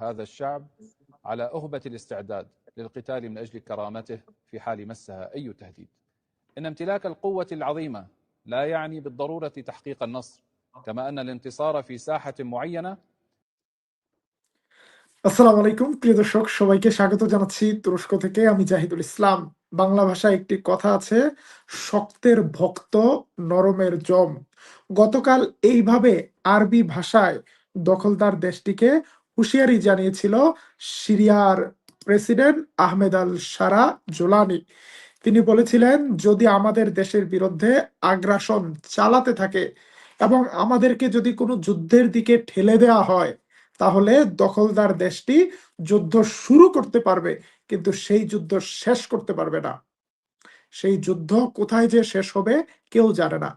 هذا الشعب على أهبة الاستعداد للقتال من أجل كرامته في حال مسها أي تهديد إن امتلاك القوة العظيمة لا يعني بالضرورة تحقيق النصر كما أن الانتصار في ساحة معينة আসসালামু আলাইকুম প্রিয় দর্শক সবাইকে স্বাগত জানাচ্ছি তুরস্ক থেকে আমি জাহিদুল ইসলাম বাংলা ভাষায় একটি কথা আছে শক্তের ভক্ত নরমের জম গতকাল এইভাবে আরবি ভাষায় দখলদার দেশটিকে হুঁশিয়ারি জানিয়েছিল সিরিয়ার president Ahmed al Sharaa Jolani. তিনি বলেছিলেন, যদি আমাদের দেশের বিরুদ্ধে আগ্রাসন চালাতে থাকে এবং আমাদেরকে যদি কোনো যুদ্ধের দিকে ঠেলে দেওয়া হয়, তাহলে দখলদার দেশটি যুদ্ধ শুরু করতে পারবে, কিন্তু সেই যুদ্ধ শেষ করতে পারবে না। সেই যুদ্ধ কোথায় যে শেষ হবে কেউ জানে না।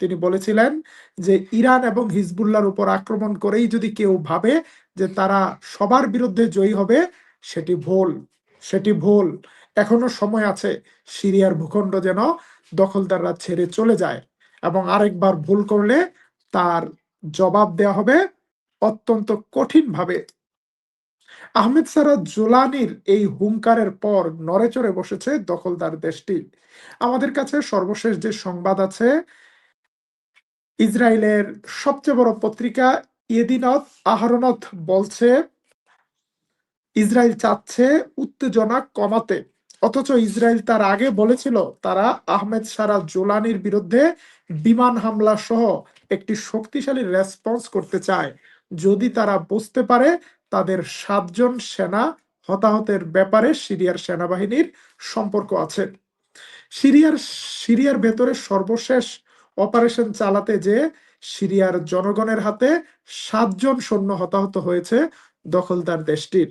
তিনি বলেছিলেন যে ইরান এবং হিজবুল্লার উপর আক্রমণ করেই যদি কেউ ভাবে যে তারা সবার বিরুদ্ধে জয়ী হবে, সেটি ভুল সেটি ভুল। এখনও সময় আছে সিরিয়ার ভূখণ্ড যেন দখলদাররা ছেড়ে চলে যায় এবং আরেকবার ভুল করলে তার জবাব দেওয়া হবে অত্যন্ত কঠিন ভাবে আহমেদ সারা জোলানির এই হুঙ্কারের পর নড়েচড়ে বসেছে দখলদার দেশটি। আমাদের কাছে সর্বশেষ যে সংবাদ আছে ইসরায়েলের সবচেয়ে বড় পত্রিকা ইয়েদিনত আহরনত বলছে, ইসরায়েল চাচ্ছে উত্তেজনা কমাতে। অথচ ইসরায়েল তার আগে বলেছিল, তারা আহমেদ সারা জোলানির বিরুদ্ধে বিমান হামলা সহ একটি শক্তিশালী রেসপন্স করতে চায়। যদি তারা বুঝতে পারে, তাদের সাতজন সেনা হতাহতের ব্যাপারে সিরিয়ার সেনাবাহিনীর সম্পর্ক আছে। সিরিয়ার সিরিয়ার ভেতরে সর্বশেষ অপারেশন চালাতে যে সিরিয়ার জনগণের হাতে সাতজন সৈন্য হতাহত হয়েছে দখলদার দেশটির।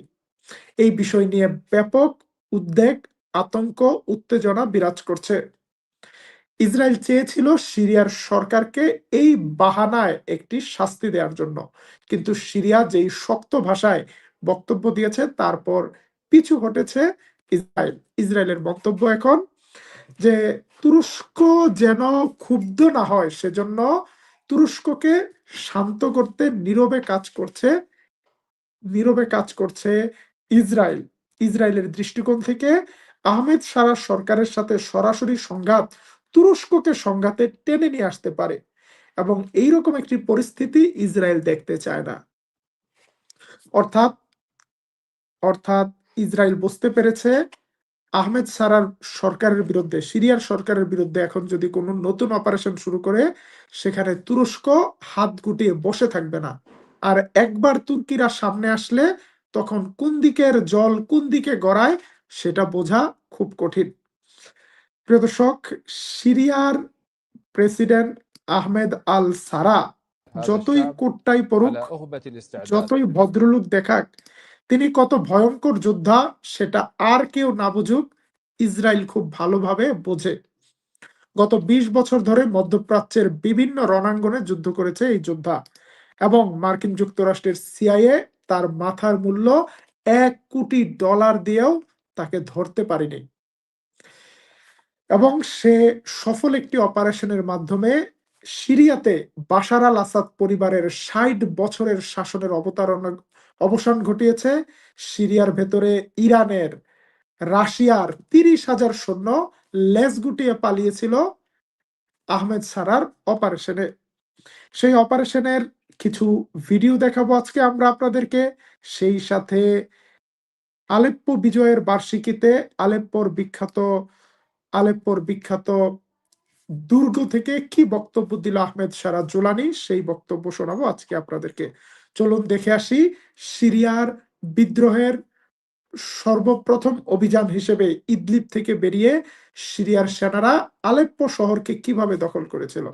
এই বিষয় নিয়ে ব্যাপক উদ্বেগ, আতঙ্ক, উত্তেজনা বিরাজ করছে। ইসরায়েল চেয়েছিল সিরিয়ার সরকারকে এই বাহানায় একটি শাস্তি দেওয়ার জন্য, কিন্তু সিরিয়া যেই শক্ত ভাষায় বক্তব্য দিয়েছে, তারপর পিছু হটেছে ইসরায়েল। ইসরায়েলের বক্তব্য এখন যে তুরস্ক যেন ক্ষুব্ধ না হয়, সেজন্য তুরস্ককে শান্ত করতে, নীরবে কাজ করছে, নীরবে কাজ করছে ইসরায়েল। ইসরায়েলের দৃষ্টিকোণ থেকে আহমেদ সারা সরকারের সাথে সরাসরি সংঘাত তুরস্ককে সংঘাতে টেনে নিয়ে আসতে পারে এবং এইরকম একটি পরিস্থিতি ইসরায়েল দেখতে চায় না। অর্থাৎ অর্থাৎ ইসরায়েল বুঝতে পেরেছে আহমেদ সারার সরকারের বিরুদ্ধে সিরিয়ার সরকারের বিরুদ্ধে এখন যদি কোনো নতুন অপারেশন শুরু করে সেখানে তুরস্ক হাত গুটিয়ে বসে থাকবে না। আর একবার তুর্কিরা সামনে আসলে তখন কোন দিকের জল কোন দিকে গড়ায় সেটা বোঝা খুব কঠিন। প্রিয় দর্শক সিরিয়ার প্রেসিডেন্ট আহমেদ আল সারা যতই কোটটাই পড়ুক যতই ভদ্রলোক দেখাক তিনি কত ভয়ঙ্কর যোদ্ধা, সেটা আর কেউ না বুঝুক, ইসরায়েল খুব ভালোভাবে বোঝে। গত ২০ বছর ধরে মধ্যপ্রাচ্যের বিভিন্ন রণাঙ্গনে যুদ্ধ করেছে এই যোদ্ধা এবং মার্কিন যুক্তরাষ্ট্রের সিআইএ তার মাথার মূল্য এক কোটি ডলার দিয়েও তাকে ধরতে পারেনি। এবং সে সফল একটি অপারেশনের মাধ্যমে সিরিয়াতে বাশার আল আসাদ পরিবারের ষাট বছরের শাসনের অবতারণ অবসান ঘটিয়েছে। সিরিয়ার ভেতরে ইরানের রাশিয়ার তিরিশ হাজার সৈন্য লেজ গুটিয়ে পালিয়েছিল আহমেদ সারার অপারেশনে। সেই অপারেশনের কিছু ভিডিও দেখাবো আজকে আমরা আপনাদেরকে। সেই সাথে আলেপ্পো বিজয়ের বার্ষিকীতে আলেপ্পোর বিখ্যাত আলেপ্পোর বিখ্যাত দুর্গ থেকে কি বক্তব্য দিল আহমেদ সারা জোলানি? সেই বক্তব্য শোনাবো আজকে আপনাদেরকে। চলুন দেখে আসি সিরিয়ার বিদ্রোহের সর্বপ্রথম অভিযান হিসেবে ইদলিপ থেকে বেরিয়ে সিরিয়ার সেনারা আলেপ্পো শহরকে কীভাবে দখল করেছিল।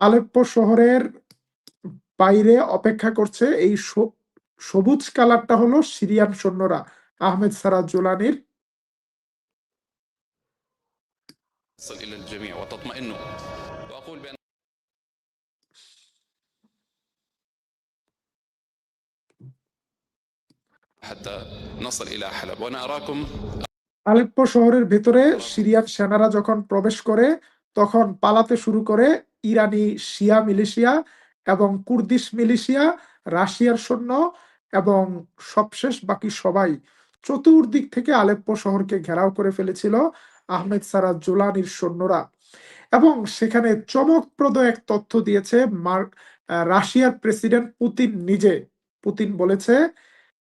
আলেপ্পো শহরের বাইরে অপেক্ষা করছে এই সবুজ কালারটা হলো সিরিয়ান সৈন্যরা। আহমেদ সারা জোলানির تصل إلى الجميع وتطمئنوا وأقول بأن حتى نصل إلى حلب وأنا أراكم আলেপ্পো শহরের ভেতরে সিরিয়ান সেনারা যখন প্রবেশ করে তখন পালাতে শুরু করে ইরানি শিয়া মিলিশিয়া এবং কুর্দিশ মিলিশিয়া রাশিয়ার সৈন্য এবং সবশেষ বাকি সবাই চতুর্দিক থেকে আলেপ্পো শহরকে ঘেরাও করে ফেলেছিল আহমেদ সারা জোলানির সৈন্যরা। এবং সেখানে চমকপ্রদ এক তথ্য দিয়েছে মার্ক রাশিয়ার প্রেসিডেন্ট পুতিন নিজে। পুতিন বলেছে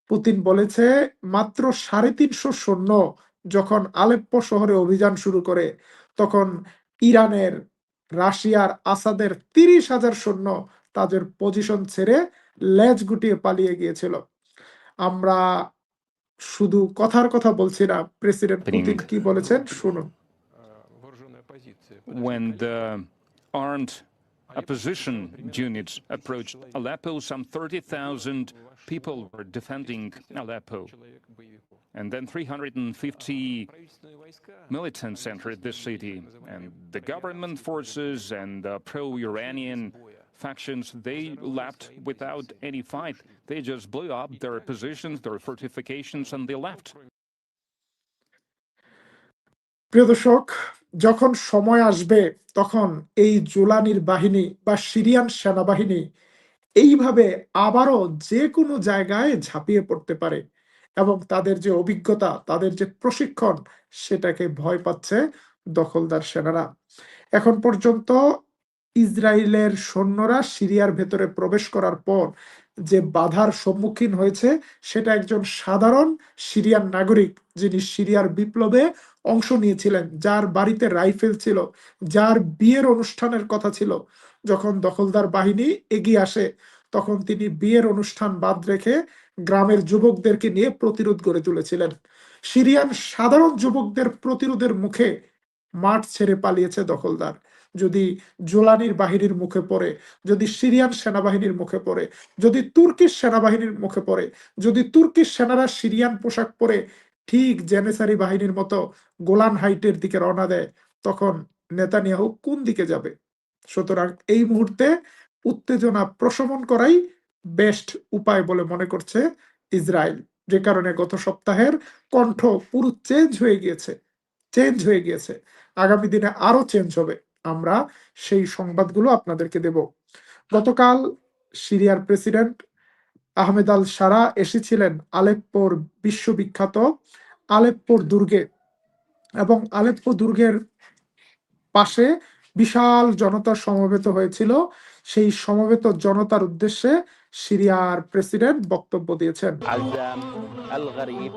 পুতিন বলেছে, মাত্র সাড়ে তিনশো সৈন্য যখন আলেপ্পো শহরে অভিযান শুরু করে, তখন ইরানের রাশিয়ার আসাদের তিরিশ হাজার সৈন্য তাদের পজিশন ছেড়ে লেজ গুটিয়ে পালিয়ে গিয়েছিল। আমরা শুধু কথার কথা বলছি না প্রেসিডেন্ট পুতিন কি বলেছেন শুনুন when the armed opposition units approached Aleppo, some 30,000 people were defending Aleppo. And then 350 militants entered the city. And the government forces and the pro-Iranian factions, they left without any fight. They just blew up their positions, their fortifications, and they left. প্রিয় দর্শক যখন সময় আসবে তখন এই জুলানির বাহিনী বা Syrian সেনাবাহিনী এইভাবে আবারও যে কোনো জায়গায় ঝাঁপিয়ে পড়তে পারে এবং তাদের যে অভিজ্ঞতা তাদের যে প্রশিক্ষণ সেটাকে ভয় পাচ্ছে দখলদার সেনারা এখন পর্যন্ত ইসরায়েলের সৈন্যরা সিরিয়ার ভেতরে প্রবেশ করার পর যে বাধার সম্মুখীন হয়েছে, সেটা একজন সাধারণ সিরিয়ান নাগরিক যিনি সিরিয়ার বিপ্লবে অংশ নিয়েছিলেন, যার বাড়িতে রাইফেল ছিল, যার বিয়ের অনুষ্ঠানের কথা ছিল। যখন দখলদার বাহিনী এগিয়ে আসে, তখন তিনি বিয়ের অনুষ্ঠান বাদ রেখে গ্রামের যুবকদেরকে নিয়ে প্রতিরোধ গড়ে তুলেছিলেন। সিরিয়ান সাধারণ যুবকদের প্রতিরোধের মুখে মাঠ ছেড়ে পালিয়েছে দখলদার। যদি জোলানির বাহিনীর মুখে পড়ে, যদি সিরিয়ান সেনাবাহিনীর মুখে পড়ে, যদি তুর্কিশ সেনাবাহিনীর মুখে পড়ে, যদি তুর্কিশ সেনারা সিরিয়ান পোশাক পরে ঠিক জেনেসারি বাহিনীর মতো গোলান হাইটের দিকে রওনা দেয়, তখন নেতানিয়াহু কোন দিকে যাবে? সুতরাং এই মুহূর্তে উত্তেজনা প্রশমন করাই বেস্ট উপায় বলে মনে করছে ইসরায়েল। যে কারণে গত সপ্তাহের কণ্ঠ পুরো চেঞ্জ হয়ে গিয়েছে চেঞ্জ হয়ে গিয়েছে। আগামী দিনে আরও চেঞ্জ হবে। আমরা সেই সংবাদগুলো আপনাদেরকে দেব। গতকাল সিরিয়ার প্রেসিডেন্ট আহমেদ আল সারা এসেছিলেন আলেপ্পোর বিশ্ববিখ্যাত আলেপ্পোর দুর্গে এবং আলেপ্পো দুর্গের পাশে বিশাল জনতা সমবেত হয়েছিল। সেই সমবেত জনতার উদ্দেশ্যে সিরিয়ার প্রেসিডেন্ট বক্তব্য দিয়েছেন عزام الغريب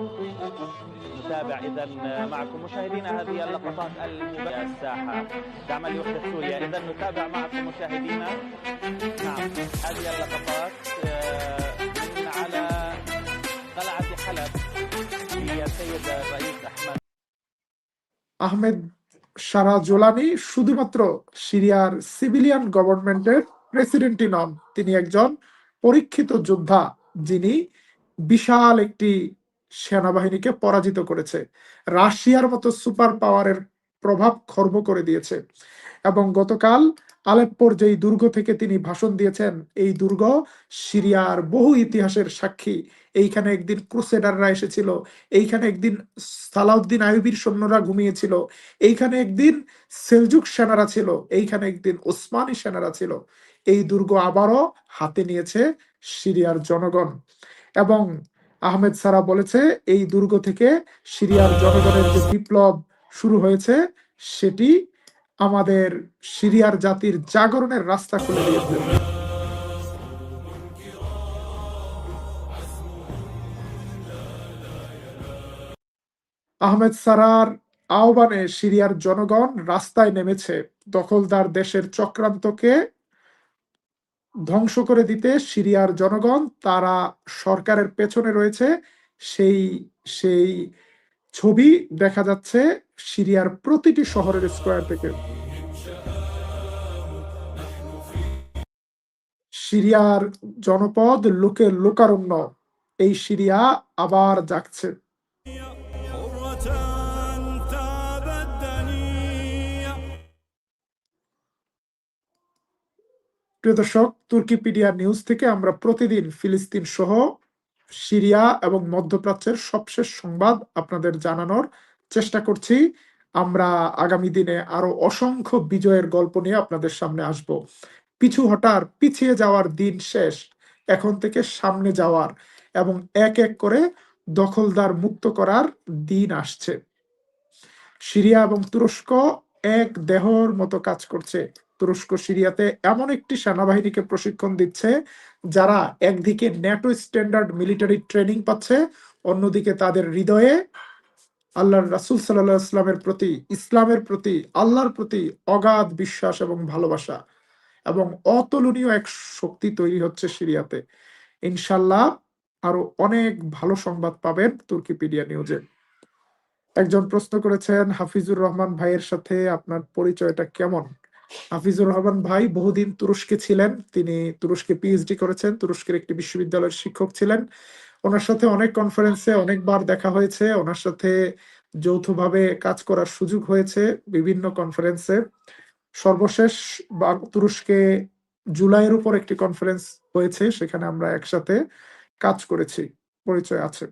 نتابع اذا معكم مشاهدينا هذه اللقطات المباشره الساحه تعمل وحده سوريا اذا نتابع معكم مشاهدينا نعم هذه اللقطات آه، من على قلعه حلب هي السيد الرئيس احمد আহমেদ সারা জোলানি শুধুমাত্র সিরিয়ার সিভিলিয়ান গভর্নমেন্টের প্রেসিডেন্টই নন তিনি একজন পরীক্ষিত যোদ্ধা যিনি বিশাল একটি সেনাবাহিনীকে পরাজিত করেছে। রাশিয়ার মতো সুপার পাওয়ারের প্রভাব খর্ব করে দিয়েছে এবং গতকাল আলেপ্পোর যেই দুর্গ থেকে তিনি ভাষণ দিয়েছেন, এই দুর্গ সিরিয়ার বহু ইতিহাসের সাক্ষী। এইখানে একদিন ক্রুসেডাররা এসেছিল, এইখানে একদিন সালাউদ্দিন আইয়ুবীর সৈন্যরা ঘুমিয়েছিল, এইখানে একদিন সেলজুক সেনারা ছিল, এইখানে একদিন ওসমানী সেনারা ছিল। এই দুর্গ আবারও হাতে নিয়েছে সিরিয়ার জনগণ। এবং আহমেদ সারা বলেছে, এই দুর্গ থেকে সিরিয়ার জনগণের যে বিপ্লব শুরু হয়েছে, সেটি আমাদের সিরিয়ার জাতির জাগরণের রাস্তা খুলে দিয়েছে। আহমেদ সারার আহ্বানে সিরিয়ার জনগণ রাস্তায় নেমেছে। দখলদার দেশের চক্রান্তকে ধ্বংস করে দিতে সিরিয়ার জনগণ তারা সরকারের পেছনে রয়েছে। সেই সেই ছবি দেখা যাচ্ছে সিরিয়ার প্রতিটি শহরের স্কোয়ার থেকে। সিরিয়ার জনপদ লোকে লোকারণ্য। এই সিরিয়া আবার জাগছে। প্রিয় দর্শক, তুর্কিপিডিয়া নিউজ থেকে আমরা প্রতিদিন ফিলিস্তিন সহ সিরিয়া এবং মধ্যপ্রাচ্যের সবশেষ সংবাদ আপনাদের জানানোর চেষ্টা করছি। আমরা আগামী দিনে আরও অসংখ্য বিজয়ের গল্প নিয়ে আপনাদের সামনে আসব। পিছু হটার, পিছিয়ে যাওয়ার দিন শেষ, এখন থেকে সামনে যাওয়ার এবং এক এক করে দখলদার মুক্ত করার দিন আসছে। সিরিয়া এবং তুরস্ক এক দেহর মতো কাজ করছে। তুরস্ক, সিরিয়াতে এমন একটি সেনাবাহিনীকে প্রশিক্ষণ দিচ্ছে, যারা একদিকে ন্যাটো স্ট্যান্ডার্ড মিলিটারি ট্রেনিং পাচ্ছে, অন্যদিকে তাদের হৃদয়ে আল্লাহর রাসূল আলাইহি ইসলামের প্রতি ইসলামের প্রতি, আল্লাহর প্রতি অগাধ বিশ্বাস এবং ভালোবাসা এবং অতুলনীয় এক শক্তি তৈরি হচ্ছে সিরিয়াতে। ইনশাল্লাহ আরও অনেক ভালো সংবাদ পাবেন তুর্কিপিডিয়া নিউজে। একজন প্রশ্ন করেছেন, হাফিজুর রহমান ভাইয়ের সাথে আপনার পরিচয়টা কেমন? হাফিজুর রহমান ভাই বহুদিন তুরস্কে ছিলেন। তিনি তুরস্কে পিএইচডি করেছেন, তুরস্কের একটি বিশ্ববিদ্যালয়ের শিক্ষক ছিলেন। ওনার সাথে অনেক কনফারেন্সে অনেকবার দেখা হয়েছে। ওনার সাথে যৌথভাবে কাজ করার সুযোগ হয়েছে বিভিন্ন কনফারেন্সে সর্বশেষ তুরস্কে জুলাইয়ের উপর একটি কনফারেন্স হয়েছে, সেখানে আমরা একসাথে কাজ করেছি। পরিচয় আছে।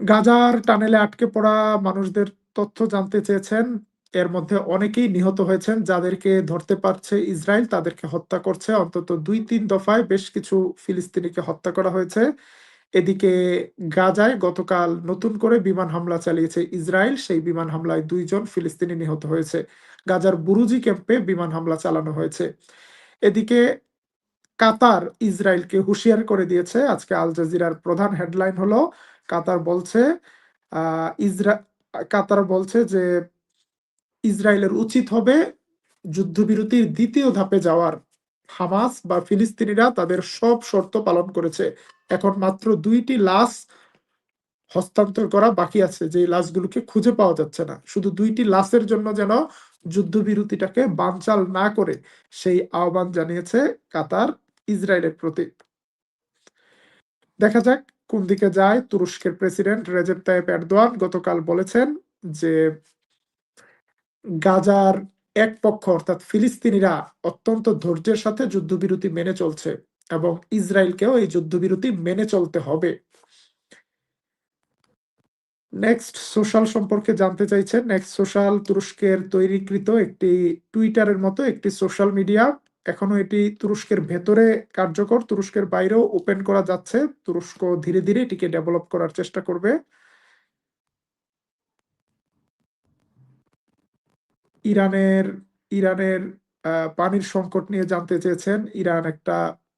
গাজার টানেলে আটকে পড়া মানুষদের তথ্য জানতে চেয়েছেন এর মধ্যে অনেকেই নিহত হয়েছেন যাদেরকে ধরতে পারছে ইসরায়েল, তাদেরকে হত্যা করছে। অন্তত দুই তিন দফায় বেশ কিছু ফিলিস্তিনিকে হত্যা করা হয়েছে। এদিকে গাজায় গতকাল নতুন করে বিমান হামলা চালিয়েছে ইসরায়েল। সেই বিমান হামলায় দুইজন ফিলিস্তিনি নিহত হয়েছে। গাজার বুরুজি ক্যাম্পে বিমান হামলা চালানো হয়েছে। এদিকে কাতার ইসরায়েলকে হুঁশিয়ার করে দিয়েছে। আজকে আল জাজিরার প্রধান হেডলাইন হলো, কাতার বলছে ইসরা, কাতার বলছে যে ইসরায়েলের উচিত হবে যুদ্ধবিরতির দ্বিতীয় ধাপে যাওয়ার। হামাস বা ফিলিস্তিনিরা তাদের সব শর্ত পালন করেছে। এখন মাত্র দুইটি লাশ হস্তান্তর করা বাকি আছে যে লাশগুলোকে খুঁজে পাওয়া যাচ্ছে না। শুধু দুইটি লাশের জন্য যেন যুদ্ধবিরতিটাকে বানচাল না করে, সেই আহ্বান জানিয়েছে কাতার ইসরায়েলের প্রতি দেখা যাক কোন দিকে যায় তুরস্কের প্রেসিডেন্ট রেজেপ তাইপ এরদোয়ান। গতকাল বলেছেন যে গাজার এক পক্ষ, অর্থাৎ ফিলিস্তিনিরা অত্যন্ত ধৈর্যের সাথে যুদ্ধবিরতি মেনে চলছে এবং ইসরায়েলকেও এই যুদ্ধবিরতি মেনে চলতে হবে। নেক্সট সোশ্যাল সম্পর্কে জানতে চাইছেন নেক্সট সোশ্যাল তুরস্কের তৈরিকৃত একটি টুইটারের মতো একটি সোশ্যাল মিডিয়া এখনও এটি তুরস্কের ভেতরে কার্যকর, তুরস্কের বাইরেও ওপেন করা যাচ্ছে। তুরস্ক ধীরে ধীরে এটিকে ডেভেলপ করার চেষ্টা করবে। ইরানের ইরানের পানির সংকট নিয়ে জানতে চেয়েছেন। ইরান একটা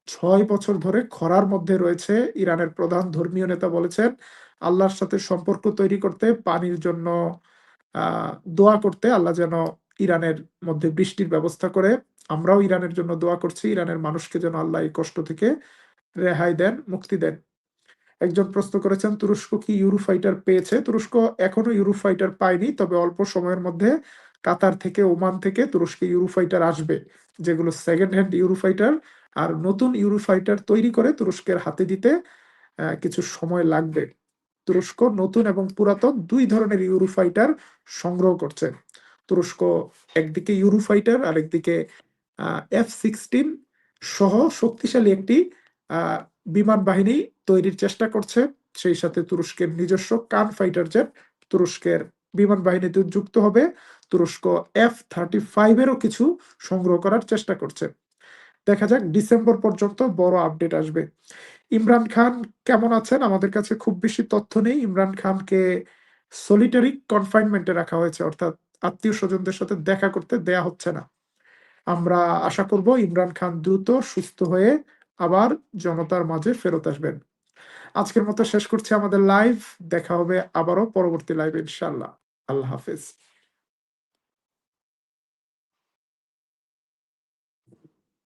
ছয় বছর ধরে খরার মধ্যে রয়েছে, ইরানের প্রধান ধর্মীয় নেতা বলেছেন, আল্লাহর সাথে সম্পর্ক তৈরি করতে, পানির জন্য দোয়া করতে আল্লাহ যেন ইরানের মধ্যে বৃষ্টির ব্যবস্থা করে। আমরাও ইরানের জন্য দোয়া করছি, ইরানের মানুষকে যেন আল্লাহ এই কষ্ট থেকে রেহাই দেন, মুক্তি দেন। একজন প্রশ্ন করেছেন, তুরস্ক কি ইউরোফাইটার পেয়েছে? তুরস্ক এখনও ইউরোফাইটার পায়নি, তবে অল্প সময়ের মধ্যে কাতার থেকে ওমান থেকে তুরস্কে ইউরোফাইটার আসবে, যেগুলো সেকেন্ড হ্যান্ড ইউরোফাইটার আর নতুন ইউরোফাইটার তৈরি করে তুরস্কের হাতে দিতে কিছু সময় লাগবে। তুরস্ক নতুন এবং পুরাতন দুই ধরনের ইউরোফাইটার সংগ্রহ করছে। তুরস্ক একদিকে ইউরোফাইটার আর একদিকে এফ সিক্সটিন সহ শক্তিশালী একটি বিমান বাহিনী তৈরির চেষ্টা করছে। সেই সাথে তুরস্কের নিজস্ব কান ফাইটার জেট, তুরস্কের বিমান বাহিনীতে যুক্ত হবে। তুরস্ক এফ থার্টি ফাইভেরও কিছু সংগ্রহ করার চেষ্টা করছে। দেখা যাক, ডিসেম্বর পর্যন্ত বড় আপডেট আসবে। ইমরান খান কেমন আছেন? আমাদের কাছে খুব বেশি তথ্য নেই। ইমরান খানকে সলিটারি কনফাইনমেন্টে রাখা হয়েছে, অর্থাৎ আত্মীয় স্বজনদের সাথে দেখা করতে দেয়া হচ্ছে না। আমরা আশা করব ইমরান খান দ্রুত সুস্থ হয়ে আবার জনতার মাঝে ফেরত আসবেন। আজকের মতো শেষ করছি আমাদের লাইভ দেখা হবে আবারও পরবর্তী লাইভ ইনশাল্লাহ আল্লাহ হাফেজ।